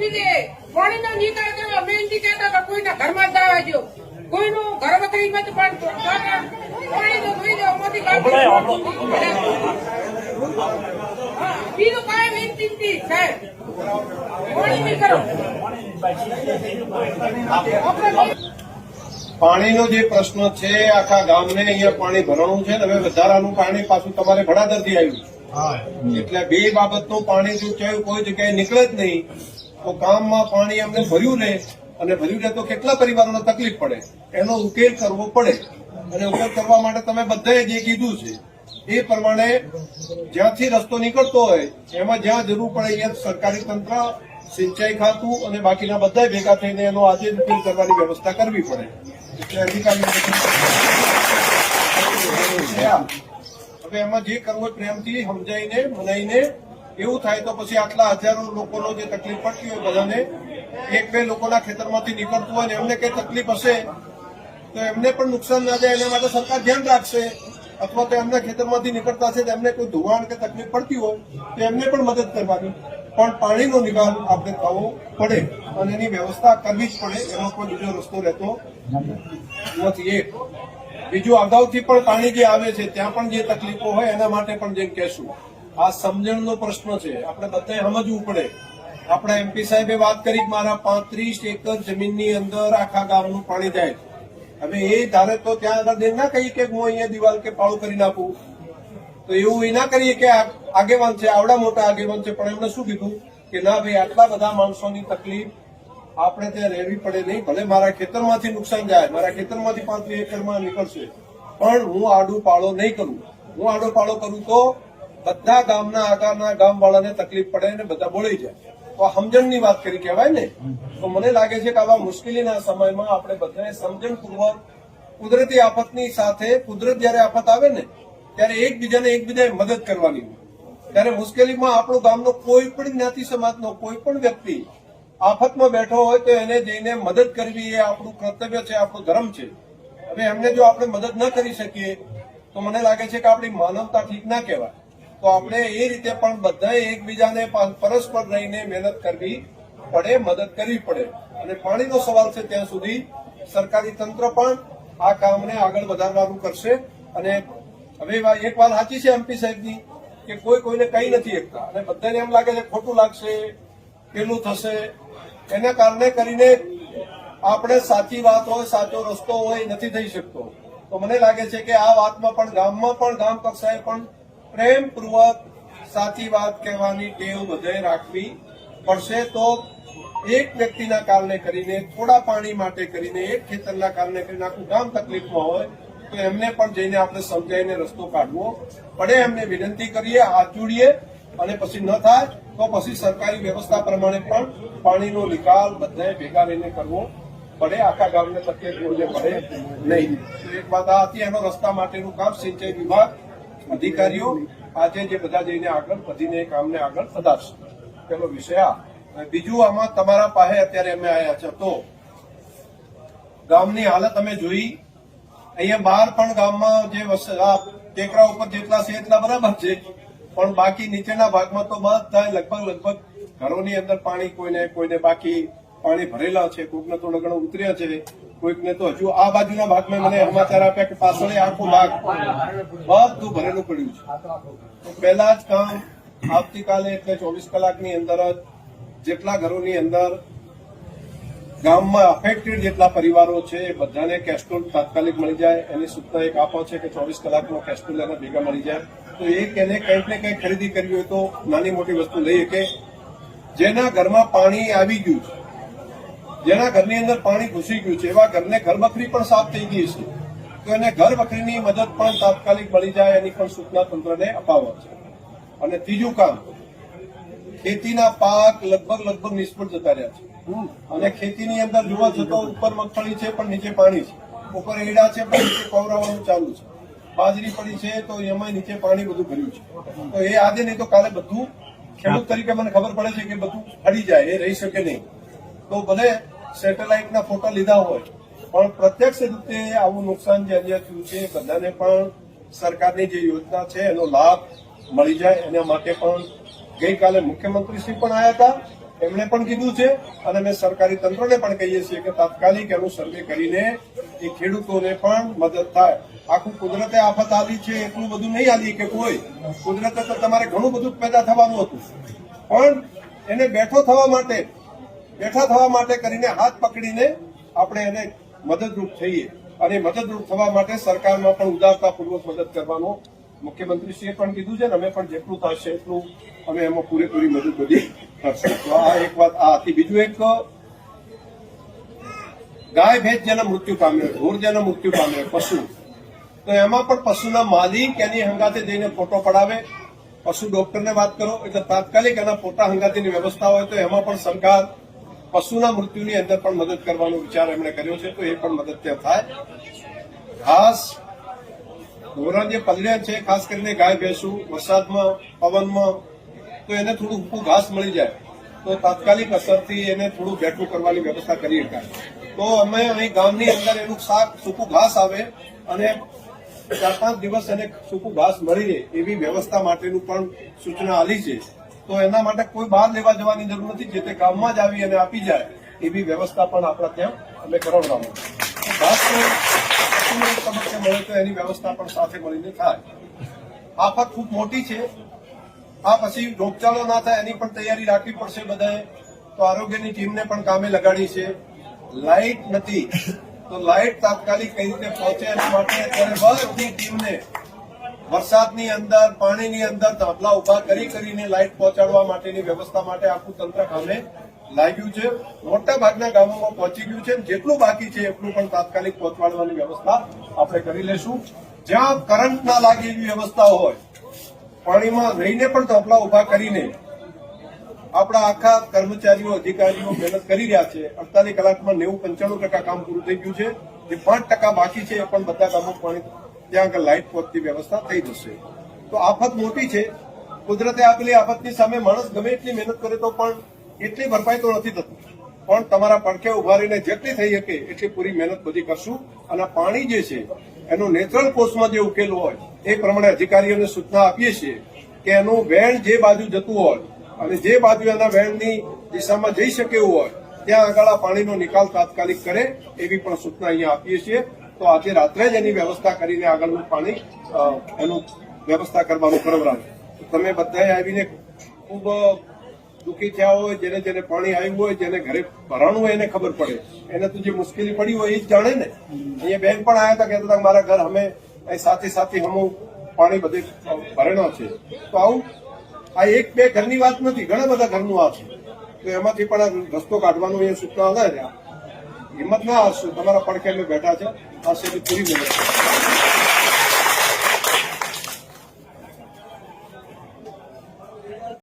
કીધી પાણીનો નિકાલ કરો મેં કહેતા કે કોઈના ઘરમાં જ જવા દો. કોઈનું ઘર વખરીમાં મત પણ પાણી તો ધોઈ દો મોટી બીજું કાંઈ વિનંતી નથી સાહેબ. પાણી નહીં કરો. પાણીનો જે પ્રશ્ન છે આખા ગામને અહીંયા પાણી ભરવાનું છે હવે વધારાનું પાણી પાછું તમારે ભડાદરથી આવ્યું એટલે બે બાબતનું પાણી જો કોઈ જગ્યાએ નીકળે જ નહીં તો ગામમાં પાણી અમને ભર્યું રહે અને ભર્યું રહે તો કેટલા પરિવારોને તકલીફ પડે? એનો ઉકેલ કરવો પડે. અને ઉકેલ કરવા માટે તમે બધાએ જે કીધું છે, એ પ્રમાણે જ્યાંથી રસ્તો નીકળતો હોય, એમાં જ્યાં જરૂર પડે અહીંયા સરકારી તંત્ર, સિંચાઈ ખાતું અને બાકીના બધા ભેગા થઈને એનો આજે ઉકેલ કરવાની વ્યવસ્થા કરવી પડે. એટલે અધિકારીઓ હવે એમાં જે કરવું પ્રેમથી સમજાઈને, મનાઈને એવું થાય તો પછી આટલા હજારો લોકોનો જે તકલીફ પડતી હોય બધાને, એક બે લોકોના ખેતરમાંથી નીકળતું હોય ને એમને કઈ તકલીફ હશે, તો એમને પણ નુકસાન ના જાય, એના માટે સરકાર ધ્યાન રાખશે. અથવા તો એમના ખેતરમાંથી નીકળતા છે એમને કોઈ ધોવાણ કે તકલીફ પડતી હોય, તો એમને પણ મદદ કરવાની. પણ પાણીનો નિકાલ આપણે થવો પડે અને એની વ્યવસ્થા કરવી જ પડે, એમાં કોઈ બીજો રસ્તો રહેતો નથી. એક, બીજું અગાઉથી પણ પાણી જે આવે છે, ત્યાં પણ જે તકલીફો હોય, એના માટે પણ જેમ કહેશું. આ સમજણનો પ્રશ્ન છે. આપણે બધાએ સમજવું પડે. આપણા એમપી સાહેબે વાત કરી મારા પાંત્રીસ એકર જમીનની અંદર આખા ગામનું પાણી જાય હવે એ ધારે તો ત્યાં આગળ ના કહીએ કે હું અહીંયા દિવાલ કે પાળું કરી નાખું. તો એવું એ ના કરીએ કે આગેવાન છે, આવડા મોટા આગેવાન છે, પણ એમણે શું કીધું? કે ના ભાઈ, આટલા બધા માણસોની તકલીફ આપણે ત્યાં રહેવી પડે નહીં. ભલે મારા ખેતરમાંથી નુકસાન જાય, મારા ખેતરમાંથી પાંત્રીસ એકરમાં નીકળશે. પણ હું આડું પાળો નહીં કરું. હું આડો પાળો કરું તો બધા ગામના આગળના ગામવાળાને તકલીફ પડે ને બધા બોળી જાય. તો સમજણની વાત કરી કહેવાય ને? તો મને લાગે છે કે આવા મુશ્કેલીના સમયમાં આપણે બધાએ સમજણપૂર્વક કુદરતી આફતની સાથે, કુદરત જયારે આફત આવે ને, ત્યારે એકબીજાને એકબીજાએ મદદ કરવાની. ત્યારે મુશ્કેલીમાં આપણું ગામનો કોઈ પણ જ્ઞાતિ સમાજનો કોઈ પણ વ્યક્તિ આફતમાં બેઠો હોય તો એને જઈને મદદ કરવી એ આપણું કર્તવ્ય છે, આપણો ધર્મ છે. હવે એમને જો આપણે મદદ ન કરી શકીએ, તો મને લાગે છે કે આપણી માનવતા ઠીક ના કહેવાય. તો આપણે એ રીતે પણ બધાએ એકબીજાને પરસ્પર રહીને મહેનત કરવી પડે, મદદ કરવી પડે. અને પાણીનો સવાલ છે ત્યાં સુધી સરકારી તંત્ર પણ આ કામને આગળ વધારવાનું કરશે. અને હવે એક વાત સાચી છે એમપી સાહેબની, કે કોઈ કોઈને કઈ નથી એકતા. અને બધાને એમ લાગે છે ખોટું લાગશે, પેલું થશે. એના કારણે કરીને આપણે સાચી વાત હોય, સાચો રસ્તો હોય નથી થઈ શકતો. તો મને લાગે છે કે આ વાતમાં પણ ગામમાં પણ ગામ કક્ષાએ પણ પ્રેમપૂર્વક સાચી વાત કહેવાની ટેવ બધે રાખવી પડશે તો એક વ્યક્તિના કારણે કરીને થોડા પાણી માટે કરીને એક ખેતરના કારણે કરીને આખું ગામ તકલીફમાં હોય, તો એમને પણ જઈને આપણે સમજાવીને રસ્તો કાઢવો. પડે એમને વિનંતી કરીએ, હાથ જોડીએ અને પછી ન થાય તો પછી સરકારી વ્યવસ્થા પ્રમાણે પણ પાણીનો નિકાલ બધાએ ભેગા રહીને કરવો. પડે આખા ગામને તકલીફ પડે નહીં. એક વાત આ હતી, એનો રસ્તા માટેનું કામ સિંચાઈ વિભાગ અધિકારીઓ આજે જે બધા જઈને આગળ વધીને કામને આગળ વધારશે. પેલો વિષય આ. બીજું આમાં તમારા પાસે અત્યારે અમે આવ્યા છે. તો ગામની હાલત અમે જોઈ. અહીંયા બહાર પણ ગામમાં જે ટેકરા ઉપર જેટલા છે એટલા બરાબર છે. પણ બાકી નીચેના ભાગમાં તો બધા લગભગ લગભગ ઘરોની અંદર પાણી કોઈને કોઈને બાકી પાણી ભરેલા છે. કોઈકને થોડો ઘણો ઉતર્યા છે. કોઈકને તો હજુ આ બાજુના ભાગમાં મને સમાચાર આપ્યા કે પાછળ આખો ભાગ બધું ભરેલું પડ્યું છે. પહેલા જ કામ આવતીકાલે એટલે ચોવીસ કલાકની અંદર જ જેટલા ઘરોની અંદર ગામમાં અફેક્ટેડ જેટલા પરિવારો છે, એ બધાને કેસ્ટ્રોલ તાત્કાલિક મળી જાય. એની સૂચના એક આપો છે કે ચોવીસ કલાકનો કેસ્ટોલ એને ભેગા મળી જાય. તો એક એને કંઈક ને કંઈક ખરીદી કરવી હોય તો નાની મોટી વસ્તુ લઈ શકે જેના ઘરમાં પાણી આવી ગયું છે. જેના ઘરની અંદર પાણી ઘૂસી ગયું છે એવા ઘરને ઘર બકરી પણ સાફ થઈ ગઈ છે. તો એને ઘરબકરીની મદદ પણ તાત્કાલિક મળી જાય એની પણ સૂચના તંત્રને અપાવવા છે. અને ત્રીજું કામ ખેતીના પાક લગભગ લગભગ નિષ્ફળ જતા રહ્યા છે. અને ખેતીની અંદર જોવા જતો ઉપર મગફળી છે પણ નીચે પાણી છે. ઉપર એડા છે પણ નીચે કોવરાવાનું ચાલુ છે. બાજરી પડી છે તો એમાં નીચે પાણી બધું ભર્યું છે. તો એ આજે નહીં તો કાલે બધું ખેડૂત તરીકે મને ખબર પડે છે કે બધું અડી જાય એ રહી શકે નહીં. તો ભલે સેટેલાઇટના ફોટા લીધા હોય, પણ પ્રત્યક્ષ રીતે આવું નુકસાન જે અહીંયા થયું છે બધાને પણ સરકારની જે યોજના છે, એનો લાભ મળી જાય. એના માટે પણ ગઈકાલે મુખ્યમંત્રીશ્રી પણ આવ્યા હતા. એમણે પણ કીધું છે, અને મેં સરકારી તંત્રને પણ કહીએ છીએ કે તાત્કાલિક એનું સર્વે કરીને એ ખેડૂતોને પણ મદદ થાય. આખું કુદરતે આફત આવી છે, એટલું બધું નહીં આવી કે કોઈ. કુદરતે તો તમારે ઘણું બધું પેદા થવાનું હતું. પણ એને બેઠો થવા માટે બેઠા થવા માટે કરીને હાથ પકડીને આપણે એને મદદરૂપ થઈએ. અને મદદરૂપ થવા માટે સરકારમાં પણ ઉદારતાપૂર્વક મદદ કરવાનો મુખ્યમંત્રીશ્રીએ પણ કીધું છે ને, અમે પણ જેટલું થશે એટલું અમે એમાં પૂરેપૂરી મદદ બધી કરશું. તો આ એક વાત, આ હતી. બીજું એક, ગાય ભેજ જેના મૃત્યુ પામ્યો ઢોર જેના મૃત્યુ પામ્યો પશુ. તો એમાં પણ પશુના માલિક એની હંગાતે જઈને ફોટો પડાવે. પશુ ડોક્ટરને વાત કરો, એટલે તાત્કાલિક એના ફોટા હંગાતીની વ્યવસ્થા હોય તો એમાં પણ સરકાર પશુના મૃત્યુની અંદર પણ મદદ કરવાનો વિચાર એમણે કર્યો છે, તો એ પણ મદદ ત્યાં થાય. ઘાસ ઢોરા જે પલળ્યા છે, ખાસ કરીને ગાય ભેંસું, વરસાદમાં, પવનમાં, તો એને થોડું સૂકું ઘાસ મળી જાય. તો તાત્કાલિક અસરથી એને થોડું બેઠું કરવાની વ્યવસ્થા કરી શકાય તો અમે અહીં ગામની અંદર એનું શાક સૂકું ઘાસ આવે અને ચાર પાંચ દિવસ એને સૂકું ઘાસ મળી રહે એવી વ્યવસ્થા માટેનું પણ સૂચના આલી છે. તો એના માટે કોઈ બહાર લેવા જવાની જરૂર નથી. જે તે ગામમાં જ આવી અને આપી જાય, એવી વ્યવસ્થા પણ આપણા ત્યાં અમે કરાવડાવું તબક્કે મળે તો એની વ્યવસ્થા પણ સાથે મળીને થાય. આફત ખૂબ મોટી છે. આ પછી રોગચાળો ના થાય એની પણ તૈયારી રાખવી પડશે બધાએ. તો આરોગ્યની ટીમને પણ કામે લગાડી છે. લાઇટ નથી. તો લાઇટ તાત્કાલિક કઈ રીતે પહોંચે એના માટે અત્યારે બધી ટીમને વરસાદની અંદર, પાણીની અંદર ધાબલા ઊભા કરી કરીને લાઇટ પહોંચાડવા માટેની વ્યવસ્થા માટે આખું તંત્ર કામે લાગ્યું છે. મોટા ભાગના ગામોમાં પહોંચી ગયું છે જેટલું બાકી છે એટલું પણ તાત્કાલિક પહોંચાડવાની વ્યવસ્થા આપણે કરી લેશું જ્યાં કરંટ ના લાગે એવી વ્યવસ્થા હોય, પાણીમાં રહીને પણ ધાબલા ઊભા કરીને આપણા આખા કર્મચારીઓ, અધિકારીઓ મહેનત કરી રહ્યા છે. અડતાલીસ કલાકમાં નેવું પંચાણું ટકા કામ પૂરું થઈ ગયું છે. જે પાંચ ટકા બાકી છે એ પણ બધા કામો પાણી ત્યાં આગળ લાઇટ પહોંચતી વ્યવસ્થા થઈ જશે. તો આફત મોટી છે. કુદરતે આપેલી આફતની સામે માણસ ગમે એટલી મહેનત કરે તો પણ એટલી ભરપાઈ તો નથી થતી. પણ તમારા પડખે ઊભા રહીને જેટલી થઈ શકે એટલી પૂરી મહેનત બધી કરશું. અને પાણી જે છે, એનું નેચરલ કોર્સમાં જે ઉકેલ હોય, એ પ્રમાણે અધિકારીઓને સૂચના આપીએ છીએ કે એનું વેણ જે બાજુ જતું હોય અને જે બાજુ એના વેણની દિશામાં જઈ શકે એવું હોય, ત્યાં આગળ આ પાણીનો નિકાલ તાત્કાલિક કરે એવી પણ સૂચના અહીંયા આપીએ છીએ. તો આજે રાત્રે જ એની વ્યવસ્થા કરીને આગળનું પાણી એનું વ્યવસ્થા કરવાનું કરવરાવે તમે બધાએ આવીને ખૂબ દુઃખી થયા હોય, જેને જેને પાણી આવ્યું હોય, જેને ઘરે ભરાણું હોય, એને ખબર પડે. એને તો જે મુશ્કેલી પડી હોય, એ જ જાણે ને. અહીંયા બેન પણ આવ્યા હતા, કહેતા મારા ઘર અમે સાથે સાથે હમું પાણી બધે ભરેલો છે. તો આવું, આ એક બે ઘરની વાત નથી, ઘણા બધા ઘરનું આ છે. તો એમાંથી પણ આ રસ્તો કાઢવાનું એ સૂચના હતા. હિંમત ના હારશો તમારા પડખે બેઠા છે. આ સેની પૂરી મદદ